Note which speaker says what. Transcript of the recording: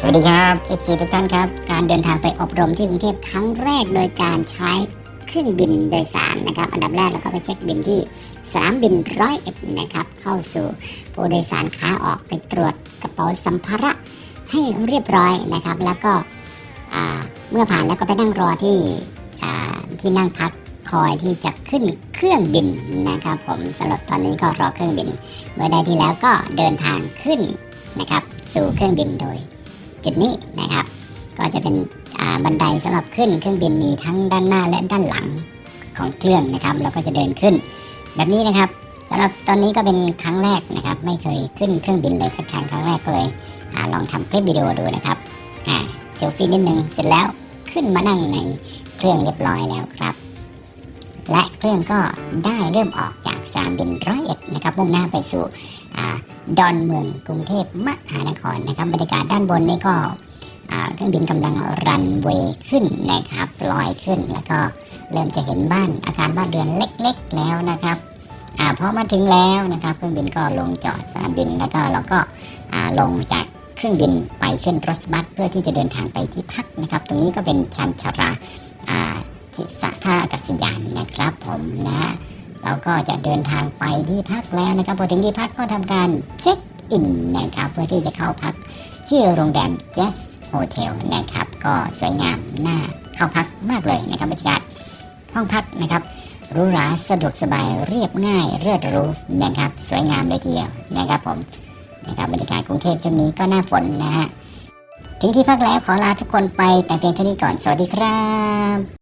Speaker 1: สวัสดีครับ FC ทุกท่านครับ การเดินทางไปอบรมที่กรุงเทพครั้งแรกโดยการใช้เครื่องบินโดยสารนะครับ อันดับแรกเราก็ไปเช็คบินที่สนามบินร้อยเอ็ดนะครับ เข้าสู่ผู้โดยสารขาออกไปตรวจกระเป๋าสัมภาระให้เรียบร้อยนะครับ แล้วก็เมื่อผ่านแล้วก็ไปนั่งรอที่ที่นั่งพักคอยที่จะขึ้นเครื่องบินนะครับผมสำหรับตอนนี้ก็รอเครื่องบิน เมื่อใดที่แล้วก็เดินทางขึ้นนะครับสู่เครื่องบินโดย จุดนี้นะครับ ก็จะเป็นบันไดสำหรับขึ้นเครื่องบินมีทั้งด้านหน้าและด้านหลังของเครื่องนะครับเราก็จะเดินขึ้น แบบนี้นะครับสำหรับตอนนี้ก็เป็นครั้งแรกนะครับ ไม่เคยขึ้นเครื่องบินเลยสักครั้งครั้งแรกก็เลยอลองทำคลิปวิดีโอดูนะครับเซลฟี่นิดนึงเสร็จแล้วขึ้นมานั่งในเครื่องเรียบร้อยแล้วครับ และเครื่องก็ได้เริ่มออกจากสนามบินร้อยเอ็ดนะครับมุ่งหน้าไปสู่ ดอนเมืองกรุงเทพมหานครนะครับ บรรยากาศด้านบนนี่ก็เครื่องบินกำลังรันเวย์ขึ้นนะครับลอยขึ้นแล้วก็เริ่มจะเห็นบ้านอาคารบ้านเรือนเล็กๆ แล้วนะครับอพอมาถึงแล้วนะครับ เครื่องบินก็ลงจอดสนามบินแล้วก็เราก็ลงจากเครื่องบินไปขึ้นรถบัสเพื่อที่จะเดินทางไปที่พักนะครับ ตรงนี้ก็เป็นชันชาราจิสะท่าอากาศยานนะครับผมนะ ก็จะเดินทางไปที่พักแล้วนะครับพอถึงที่พักก็ทำการเช็คอินนะครับเพื่อที่จะเข้าพักชื่อโรงแรม Jazz Hotel นะครับ ก็สวยงามน่าเข้าพักมากเลยนะครับบรรยากาศห้องพักนะครับหรูหราสะดวกสบายเรียบง่ายเรื่อหรูนะครับ สวยงามเลยทีเดียวนะครับผมนะครับบรรยากาศกรุงเทพช่วงนี้ก็หน้าฝนนะฮะถึงที่พักแล้วขอลาทุกคนไปแต่เพียงเท่านี้ก่อนสวัสดีครับ